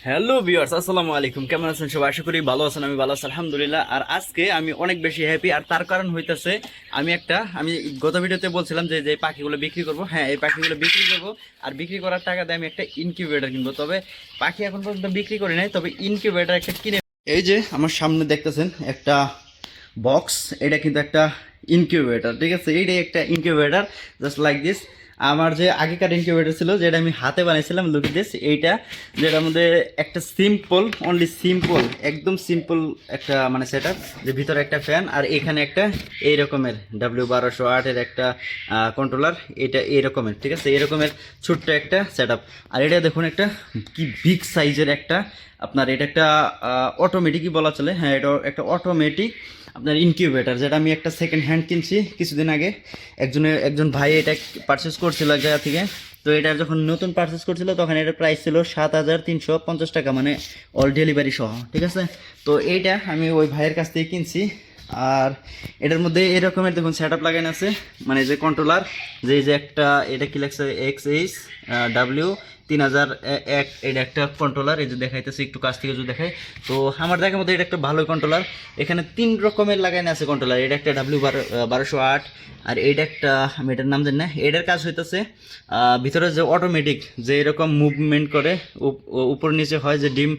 Hello viewers আসসালামু আলাইকুম। কেমন আছেন সবাই? আশা করি ভালো আছেন, আমি ভালো আছি, আলহামদুলিল্লাহ। আর আজকে আমি অনেক বেশি হ্যাপি আর তার কারণ হইতেছে, আমি একটা, আমি গত ভিডিওতে বলছিলাম যে যে পাখিগুলো বিক্রি করব। হ্যাঁ এই পাখিগুলো বিক্রি করব, আর বিক্রি করার টাকা দিয়ে আমি একটা ইনকিউবেটর কিনবো। তবে পাখি এখন পর্যন্ত বিক্রি করি নাই, তবে ইনকিউবেটর একটা কিনে এই যে, আমার সামনে দেখতেছেন একটা বক্স এটা কিন্তু একটা ইনকিউবেটর ঠিক আছে? এইটাই একটা ইনকিউবেটর জাস্ট লাইক দিস আমার যে আগেকার ইনকিউবেটর ছিল, যেটা আমি হাতে বানিয়েছিলাম লুক দিস এইটা, যেটার মধ্যে একটা সিম্পল অনলি সিম্পল একদম সিম্পল একটা মানে সেট যে ভিতরে একটা ফ্যান আর এখানে একটা এই রকমের ডাব্লিউ বারোশো আটের একটা কন্ট্রোলার এটা এই রকমের ঠিক আছে? এই রকমের ছোট্ট একটা সেট আর এটা দেখুন একটা, কি বিগ সাইজের একটা, আপনার এটা একটা অটোমেটিকই বলা চলে। হ্যাঁ এটা একটা অটোমেটিক আপনার ইনকিউবেটার যেটা আমি একটা সেকেন্ড হ্যান্ড কিনছি কিছুদিন আগে। একজনের একজন ভাই এটা পারচেস করছিল এক জায়গা থেকে। তো এটা যখন নতুন পারচেস করছিল, তখন এটার প্রাইস ছিল সাত হাজার তিনশো পঞ্চাশ টাকা মানে অল ডেলিভারি সহ, ঠিক আছে? তো এইটা আমি ওই ভাইয়ের কাছ থেকে কিনছি। আর এটার মধ্যে এরকমের দেখুন সেট আপ লাগানো আছে মানে যে কন্ট্রোলার যে যে একটা, এটা কি লাগছে এক্স এইচ ডাব্লিউ তিন হাজার এক, এটা একটা কন্ট্রোলার এই যে দেখাইতেছে, একটু কাছ থেকে যদি দেখাই। তো আমার দেখার মধ্যে এটা একটা ভালো কন্ট্রোলার এখানে তিন রকমের লাগানো আছে কন্ট্রোলার এটা একটা ডাব্লিউ বারোশো আট, আর এইটা একটা, আমি এটার নাম জানি না, এটার কাজ হইতেছে ভিতরে যে অটোমেটিক যে এরকম মুভমেন্ট করে, উপ- উপর নিচে হয় যে ডিম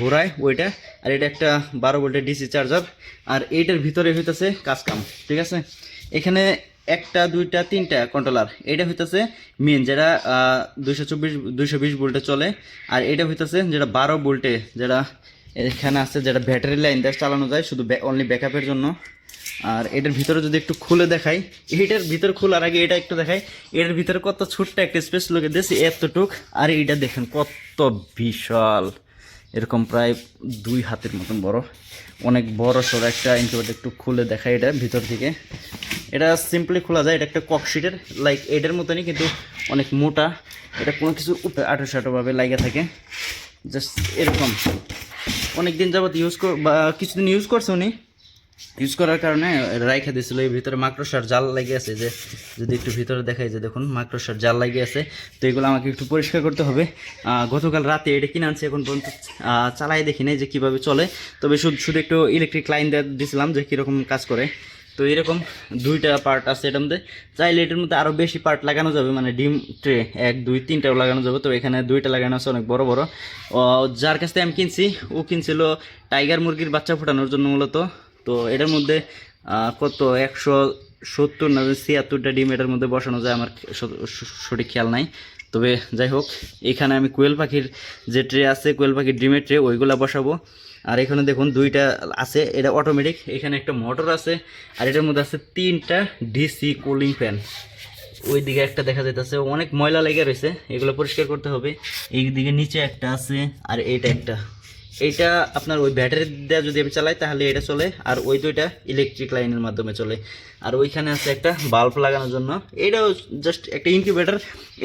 ঘোরায় ওইটা, আর এটা একটা বারো ভোল্টের ডিসি চার্জার আর এইটার ভিতরে হইতেছে কাজ কাম, ঠিক আছে? এখানে একটা, দুইটা, তিনটা কন্ট্রোলার এটা হইতেছে মেন যেটা দুইশো চব্বিশ, দুইশো বিশ ভোল্টে চলে। আর এটা হইতেছে যেটা বারো ভোল্টে, যেটা এখানে আছে যেটা ব্যাটারি লাইন দিয়ে চালানো যায়, শুধু অনলি ব্যাকআপের জন্য। আর এটার ভিতরে যদি একটু খুলে দেখাই, এটার ভিতরে খোলার আগে এটা একটু দেখাই। এটার ভিতরে কত ছোট্ট একটা স্পেস লোকে দিয়েছে, এতটুক। আর এটা দেখেন কত বিশাল। এরকম প্রায় দুই হাতের মতন বড়। অনেক বড় সড়ো একটা ইনকিউবেটর একটু খুলে দেখাই এটা ভিতর থেকে। এটা সিম্পলি খোলা যায়, এটা একটা ককশিটের লাইক এটার মতনই কিন্তু অনেক মোটা। এটা কোনো কিছু উপরে আটো সাটোভাবে লাগে থাকে। জাস্ট এরকম। অনেক দিন যাবত ইউজ কর বা কিছুদিন ইউজ করছে উনি। ইউজ করার কারণে রাইখা দিয়েছিল। এই ভিতরে মাকড়সার জাল লাগিয়ে আছে যে, যদি একটু ভিতরে দেখাই যে দেখুন, মাকড়সার জাল লাগিয়ে আছে। তো এগুলো আমাকে একটু পরিষ্কার করতে হবে। গতকাল রাতে এটা কিনে আনছি, এখন পর্যন্ত চালাই দেখি নাই যে কীভাবে চলে। তবে শুধু শুধু একটু ইলেকট্রিক লাইন দিয়ে দিয়েছিলাম যে কীরকম কাজ করে। তো এরকম দুইটা পার্ট আছে এটার মধ্যে। চাইলে এটার মধ্যে আরও বেশি পার্ট লাগানো যাবে মানে ডিম ট্রে এক, দুই, তিনটাও লাগানো যাবে। তো এখানে দুইটা লাগানো আছে, অনেক বড় বড়। যার কাছ থেকে আমি কিনছি, ও কিনছিল টাইগার মুরগির বাচ্চা ফোটানোর জন্য মূলত। তো এটার মধ্যে কত? একশো সত্তর না ছিয়াত্তরটা ডিম এটার মধ্যে বসানো যায়, আমার সঠিক খেয়াল নাই। তবে যাই হোক, এখানে আমি কোয়েল পাখির যে ট্রে আছে, কোয়েল পাখির ডিমের ট্রে, ওইগুলা বসাবো। আর এখানে দেখুন দুইটা আছে, এটা অটোমেটিক এখানে একটা মোটর আছে, আর এটার মধ্যে আছে তিনটা ডিসি কুলিং ফ্যান ওই দিকে একটা দেখা যাইতেছে, অনেক ময়লা লেগে রয়েছে, এগুলো পরিষ্কার করতে হবে। এই দিকে নিচে একটা আছে, আর এইটা একটা। এইটা আপনার ওই ব্যাটারি দেওয়া যদি আমি চালাই, তাহলে এটা চলে, আর ওই দুইটা ইলেকট্রিক লাইনের মাধ্যমে চলে। আর ওইখানে আছে একটা বাল্ব লাগানোর জন্য। এটাও জাস্ট একটা ইনকিউবেটার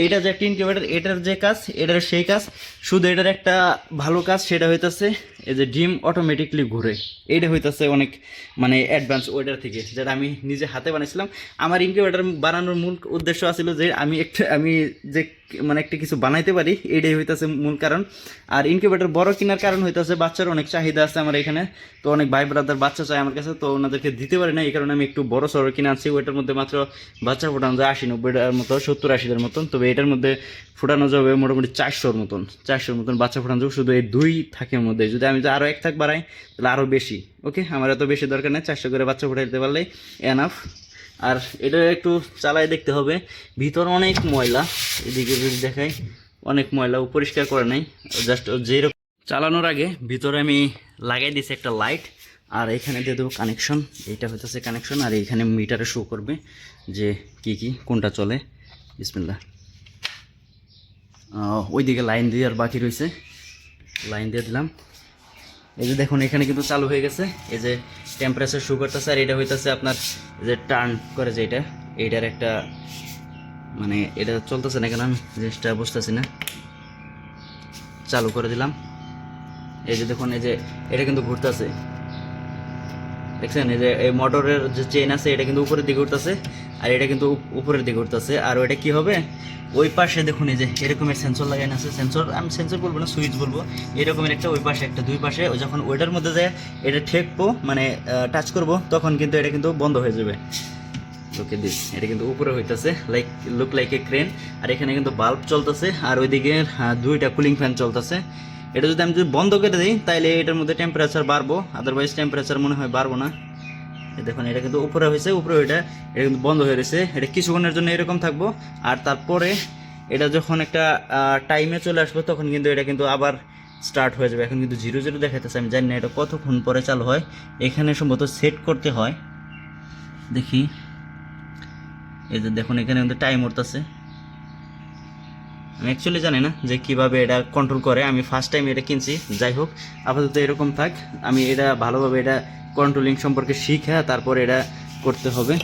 এইটা যে একটা ইনকিউবেটর এটার যে কাজ, এটার সেই কাজ, শুধু এটার একটা ভালো কাজ, সেটা হইতেছে এই যে ডিম অটোমেটিকলি ঘুরে। এটা হইতাছে অনেক মানে অ্যাডভান্স ওইটার থেকে, যেটা আমি নিজে হাতে বানিয়েছিলাম আমার ইনকিউবেটর বানানোর মূল উদ্দেশ্য আছিল যে আমি একটা, আমি যে মানে একটা কিছু বানাইতে পারি এটাই হইতেছে মূল কারণ। আর ইনকিউবেটর বড় কেনার কারণ হইতাছে বাচ্চার অনেক চাহিদা আছে আমার এখানে। তো অনেক ভাই ব্রাদার বাচ্চা চায় আমার কাছে, তো ওনাদেরকে দিতে পারি না এই কারণে আমি একটু বড় সড়ো কিনে আনছি, ওইটার মধ্যে মাত্র বাচ্চা ফোটানো যায় আশি নব্বইটার মতো, সত্তর আশিটার মতন। তবে এটার মধ্যে ফোটানো যাবে মোটামুটি চারশোর মতন। চারশোর মতন বাচ্চা ফোটানো যাবে, শুধু এই দুই থাকের মধ্যে। যদি আমি আরও এক থাক বাড়াই, তাহলে আরও বেশি। ওকে? আমার এত বেশি দরকার নেই, চারশো করে বাচ্চা ফুটাই দিতে পারলেই এনাফ আর এটা একটু চালাই দেখতে হবে, ভিতর অনেক ময়লা, এদিকে যদি দেখাই, অনেক ময়লা, ও পরিষ্কার করে নাই। জাস্ট যেরকম চালানোর আগে ভিতরে আমি লাগাই দিয়েছি একটা লাইট আর এখানে দিয়ে দেবো কানেকশন এইটা হইতেছে কানেকশন আর এইখানে মিটারে শো করবে যে কি কি, কোনটা চলে। বিসমিল্লা ওইদিকে লাইন দিয়ে আর বাকি রয়েছে লাইন দিয়ে দিলাম। এই যে দেখুন, এখানে কিন্তু চালু হয়ে গেছে। এই যে টেম্পারেচার শু করতেছে আর এটা হইতেছে আপনার যে টার্ন করে যে এটা। এইটার একটা মানে এটা চলতেছে না কেন আমি জিনিসটা বুঝতেছি না। চালু করে দিলাম। এই যে দেখুন, এই যে এটা কিন্তু ঘুরতেছে। দেখছেন? এই যে এই মোটরের যে চেন আছে, এটা কিন্তু উপরের দিকে উঠতেছে, আর এটা কিন্তু উপরের দিকে উঠতেছে। আর ওইটা কি হবে? ওই পাশে দেখুন এই যে, এরকমের সেন্সর লাগানো আছে। সেন্সর আমি সেন্সর বলব না সুইচ বলব। এরকমের একটা ওই পাশে, একটা দুই পাশে যখন ওইটার মধ্যে যায় এটা ঠেকবো মানে টাচ করব, তখন কিন্তু এটা কিন্তু বন্ধ হয়ে যাবে। লোকে দিস এটা কিন্তু উপরে হইতাছে like look like a crane আর এখানে কিন্তু বাল্ব চলতেছে, আর ওইদিকে দুইটা কুলিং ফ্যান চলতেছে। এটা যদি আমি যদি বন্ধ করে দিই তাহলে এটার মধ্যে টেম্পারেচার বাড়বো। আদারওয়াইজ টেম্পারেচার মনে হয় বাড়বো না। দেখুন, এটা কিন্তু উপরে হয়েছে, উপরে ওইটা, এটা কিন্তু বন্ধ হয়ে রয়েছে। এটা কিছুক্ষণের জন্য এরকম থাকব। আর তারপরে এটা যখন একটা টাইমে চলে আসবে, তখন কিন্তু এটা কিন্তু আবার স্টার্ট হয়ে যাবে। এখন কিন্তু জিরো জিরো দেখাইতেছে, আমি জানি না এটা কতক্ষণ পরে চালু হয়। এখানে সম্ভবত সেট করতে হয়। দেখি। এই যে দেখুন, এখানে কিন্তু টাইম উঠতেছে। আমি অ্যাকচুয়ালি জানি না যে কীভাবে এটা কন্ট্রোল করে। আমি ফার্স্ট টাইম এটা কিনছি। যাই হোক, আপাতত এরকম থাক। আমি এটা ভালোভাবে এটা কন্ট্রোলিং সম্পর্কে শিখে তারপর এটা করতে হবে।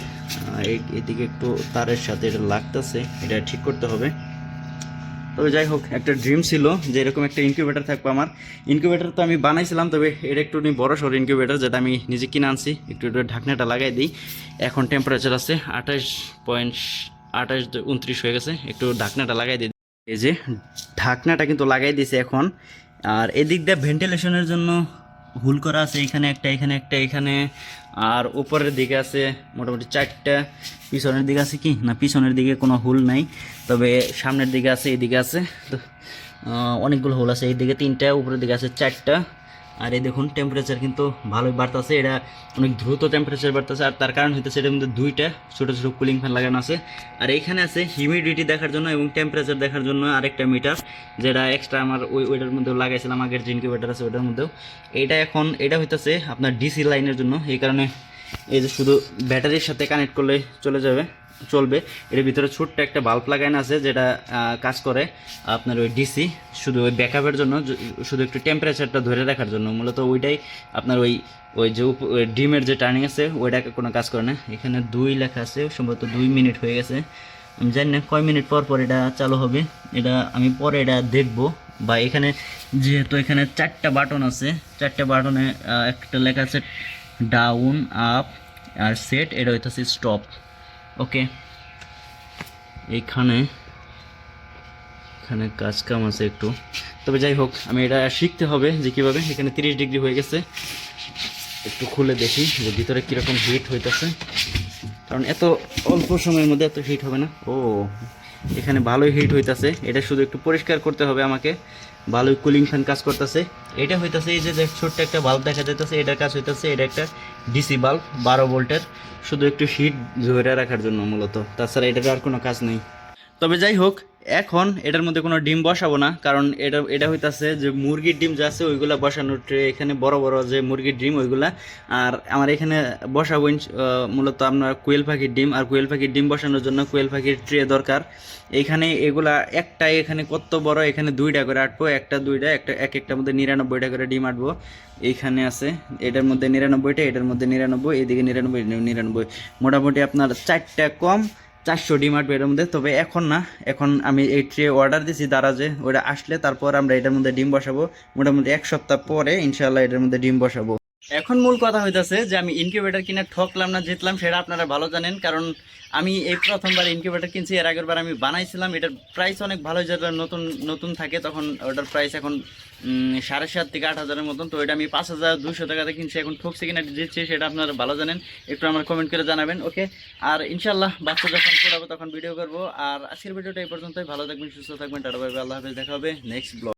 এদিকে একটু তারের সাথে এটা লাগতেছে। এটা ঠিক করতে হবে। তবে যাই হোক, একটা ড্রিম ছিল যে এরকম একটা ইনকিউবেটার থাকবে আমার। ইনকিউবেটার তো আমি বানাইছিলাম, তবে এটা একটু বড় সড়ো ইনকিউবেটার যেটা আমি নিজে কিনে আনছি। একটু একটু ঢাকনাটা লাগাই দিই। এখন টেম্পারেচার আছে আঠাশ পয়েন্ট আঠাশ, উনত্রিশ হয়ে গেছে। একটু ঢাকনাটা লাগাই দিই। এই যে ঢাকনাটা কিন্তু লাগাই দিছে এখন। আর এদিক দিয়ে ভেন্টিলেশনের জন্য হুল করা আছে, এখানে একটা এখানে একটা, এখানে। আর উপরের দিকে আছে মোটামুটি চারটা, পিছনের দিকে আছে কি? না, পিছনের দিকে কোনো হুল নাই, তবে সামনের দিকে আছে, এদিকে আছে। তো অনেকগুলো হুল আছে এইদিকে তিনটা, উপরের দিকে আছে চারটা। আর এই দেখুন টেম্পারেচার কিন্তু ভালোই বাড়তেছে। এটা অনেক দ্রুত টেম্পারেচার বাড়তেছে, আর তার কারণ হইতেছে এটার মধ্যে দুইটা ছোটো ছোটো কুলিং ফ্যান লাগানো আছে। আর এইখানে আছে হিউমিডিটি দেখার জন্য এবং টেম্পারেচার দেখার জন্য আরেকটা মিটার যেটা এক্সট্রা আমার ওই ওইটার মধ্যেও লাগাইছিলাম, আগের যে ইনকিউবেটার আছে ওইটার মধ্যেও। এইটা এখন, এটা হইতেছে আপনার ডিসি লাইনের জন্য, এই কারণে এই যে শুধু ব্যাটারির সাথে কানেক্ট করলে চলে যাবে। চলবে। এর ভিতরে ছোট্ট একটা বাল্ব লাগানো আছে যেটা কাজ করে আপনার ওই ডিসি শুধু ওই ব্যাকআপের জন্য শুধু একটু টেম্পারেচারটা ধরে রাখার জন্য। মূলত ওইটাই আপনার ওই ওই যে ডিমের যে টার্নিং আছে, ওইটাকে কোনো কাজ করে না। এখানে দুই লেখা আছে, সম্ভবত দুই মিনিট হয়ে গেছে। আমি জানি না কয় মিনিট পর পর এটা চালু হবে। এটা আমি পরে এটা দেখব। বা এখানে যেহেতু এখানে চারটা বাটন আছে, চারটা বাটনে একটা লেখা আছে ডাউন আপ আর সেট এটা হইতেছে স্টপ ওকে। এইখানে, এখানে কাজ কাম আছে একটু। তবে যাই হোক, আমি এটা শিখতে হবে যে কীভাবে। এখানে তিরিশ ডিগ্রি হয়ে গেছে। একটু খুলে দেখি যে ভিতরে কীরকম হিট হইতেছে। কারণ এত অল্প সময়ের মধ্যে এত হিট হবে না। ও, এখানে ভালোই হিট হইতাছে। এটা শুধু একটু পরিষ্কার করতে হবে আমাকে। ভালোই কুলিং ফ্যান কাজ করতেছে। এটা হইতাছে এই যে ছোট্ট একটা বাল্ব দেখা যাইতেছে, এটার কাজ হইতাছে, এটা একটা ডিসি বাল্ব বারো ভোল্টের। শুধু একটু হিট ধরে রাখার জন্য মূলত। তাছাড়া এটার আর কোনো কাজ নেই। তবে যাই হোক এখন এটার মধ্যে কোনো ডিম বসাবো না, কারণ এটা এটা হইতাছে যে মুরগির ডিম যা আছে ওইগুলা বসানোর ট্রে, এখানে বড় বড় যে মুরগির ডিম ওইগুলা, আর আমার এখানে বসাবো মূলত আপনার কোয়েল পাখির ডিম, আর কোয়েল পাখির ডিম বসানোর জন্য কোয়েল পাখির ট্রে দরকার। এইখানে এগুলা একটা এখানে কত বড়, এখানে দুইটা করে আটবো, একটা দুইটা, একটা, এক একটার মধ্যে নিরানব্বইটা করে ডিম আটবো। এইখানে আছে, এটার মধ্যে নিরানব্বইটা, এটার মধ্যে নিরানব্বই, এদিকে নিরানব্বই নিরানব্বই। মোটামুটি আপনার চারটা কম চারশো ডিমার্ট এর মধ্যে। তবে এখন না, এখন আমি এই ট্রে অর্ডার দিছি দারাজে ওটা আসলে তারপর আমরা এটার মধ্যে ডিম বসাবো। মোটামুটি এক সপ্তাহ পরে ইনশাল্লাহ এটার মধ্যে ডিম বসাবো। এখন মূল কথা হইতেছে যে আমি ইনকিউবেটার কিনে ঠকলাম না, জিতলাম সেটা আপনারা ভালো জানেন, কারণ আমি এই প্রথমবার ইনকিউবেটার কিনছি, এর আগের বার আমি বানাইছিলাম, এটার প্রাইস অনেক ভালো যেটা নতুন নতুন থাকে, তখন ওটার প্রাইস এখন সাড়ে সাত থেকে আট হাজারের মতন, তো এটা আমি পাঁচ হাজার দুশো টাকাতে কিনছি, এখন ঠকছি কিনা জিতছি, সেটা আপনারা ভালো জানেন, একটু আমার কমেন্ট করে জানাবেন ওকে আর ইনশাল্লাহ বাচ্চা যখন পড়াবো তখন ভিডিও করব, আর আজকের ভিডিওটা এই পর্যন্তই, ভালো থাকবেন, সুস্থ থাকবেন, টাটা ভাই আল্লাহ হাফেজ, দেখা হবে নেক্সট ব্লগ